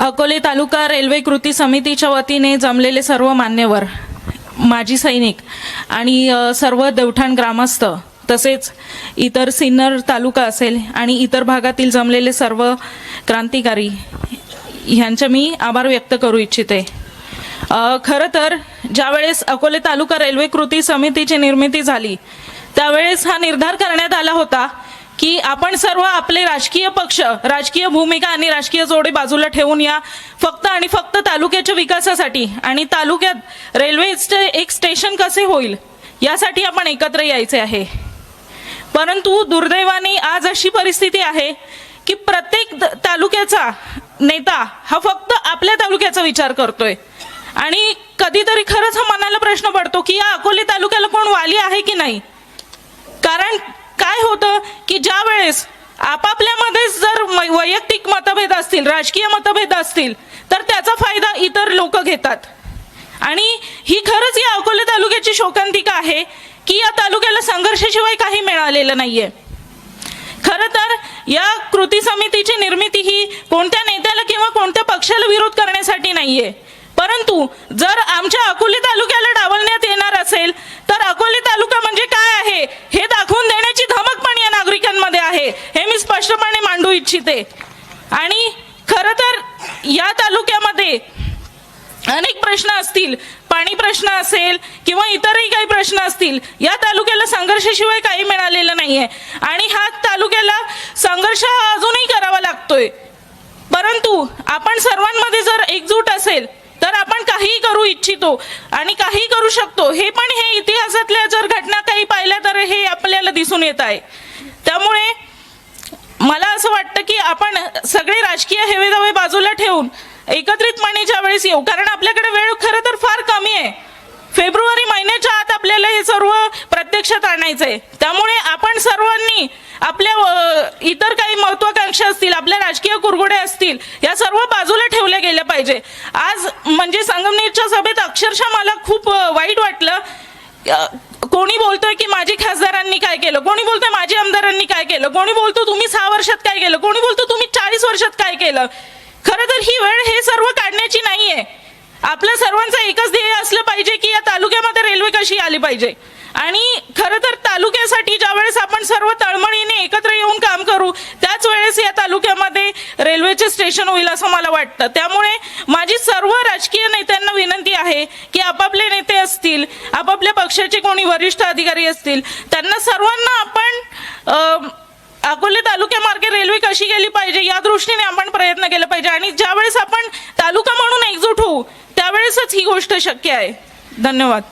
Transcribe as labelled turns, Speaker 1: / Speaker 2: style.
Speaker 1: अकोले तालुका railway कृती समितीच्या वतीने जमलेले सर्व मान्यवर माजी सैनिक आणि सर्व देवठाण ग्रामस्थ तसेच इतर सिन्नर तालुका असेल आणि इतर भागातील जमलेले सर्व क्रांतिकारी ह्यांचे मी आभार व्यक्त करू इच्छिते. खरं तर ज्यावेळेस अकोले तालुका रेल्वे कृती समितीची निर्मिती झाली त्यावेळेस हा निर्धार करण्यात आला होता की आपण सर्व आपले राजकीय पक्ष राजकीय भूमिका आणि राजकीय जोडे बाजूला ठेवून या फक्त आणि फक्त तालुक्याच्या विकासासाठी आणि तालुक्यात रेल्वेचे एक स्टेशन कसे होईल यासाठी आपण एकत्र यायचे आहे. परंतु दुर्दैवाने आज अशी परिस्थिती आहे की प्रत्येक तालुक्याचा नेता हा फक्त आपल्या तालुक्याचा विचार करतोय. आणि कधीतरी खरंच हा मनाला प्रश्न पडतो की या अकोले तालुक्याला कोण वाली आहे की नाही? कारण काय होतं की ज्या वेळेस आपापल्यामध्ये जर वैयक्तिक मतभेद असतील राजकीय मतभेद असतील तर त्याचा फायदा इतर लोक घेतात. आणि ही खरंच या अकोले तालुक्याची शोकांतिका आहे की या तालुक्याला संघर्षाशिवाय काही मिळालेलं नाहीये. खरं तर या कृती समितीची निर्मिती ही कोणत्या नेत्याला किंवा कोणत्या पक्षाला विरोध करण्यासाठी नाहीये. परंतु जर आमच्या अकोले तालुक्याला डावल येणार असेल तर अकोले तालुका म्हणजे काय आहे हे दाखवून देण्याची धमक पण या नागरिकांमध्ये आहे हे मी स्पष्टपणे मांडू इच्छिते. आणि खरं तर या तालुक्यामध्ये अनेक प्रश्न असतील. पाणी प्रश्न असेल किंवा इतरही काही प्रश्न असतील या तालुक्याला संघर्षाशिवाय काही मिळालेलं नाहीये. आणि हा तालुक्याला संघर्ष हा अजूनही करावा लागतोय. परंतु आपण सर्वांमध्ये जर एकजूट असेल तर आपण काहीही करू इच्छितो आणि काही करू शकतो. हे पण हे इतिहासातल्या जर घटना काही पाहिल्या तर हे आपल्याला दिसून येत आहे. त्यामुळे असं वाटतं की आपण सगळे राजकीय हेवेदावे बाजूला ठेवून एकत्रितपणे ज्या वेळेस येऊ. कारण आपल्याकडे वेळ खरं तर फार कमी आहे. फेब्रुवारी महिन्याच्या आत आपल्याला हे सर्व प्रत्यक्षात आणायचंय. त्यामुळे आपण सर्वांनी आपल्या इतर काही महत्वाकांक्षा असतील आपल्या राजकीय कुरगुडे असतील या सर्व बाजूला ठेवल्या गेल्या पाहिजे. आज म्हणजे संगमनेरच्या सभेत अक्षरशः मला खूप वाईट वाटलं. कोणी बोलतोय की माझी खासदारांनी काय केलं? कोणी बोलतोय माझी आमदार केलं? कोणी बोलतो तुम्ही सहा वर्षात काय केलं? कोणी बोलतो तुम्ही चाळीस वर्षात काय केलं? खरं तर ही वेळ हे सर्व काढण्याची नाहीये. आपल्या सर्वांचं एकच ध्येय असलं पाहिजे की या तालुक्यामध्ये रेल्वे कशी आली पाहिजे? आणि खरं तर तालुक्यासाठी ज्यावेळेस आपण सर्व तळमळीने एकत्र येऊन काम करू त्याच वेळेस या तालुक्यामध्ये रेल्वेचे स्टेशन होईल असं मला वाटतं. त्यामुळे माझी सर्व राजकीय नेत्यांना विनंती आहे की आपापले नेते असतील आपापल्या पक्षाचे कोणी वरिष्ठ अधिकारी असतील त्यांना सर्वांना आपण अकोले तालुक्यामार्गे रेल्वे कशी गेली पाहिजे? या दृष्टीने आपण प्रयत्न केला पाहिजे. आणि ज्यावेळेस आपण तालुका म्हणून एकजूट होऊ त्यावेळेसच ही गोष्ट शक्य आहे. धन्यवाद.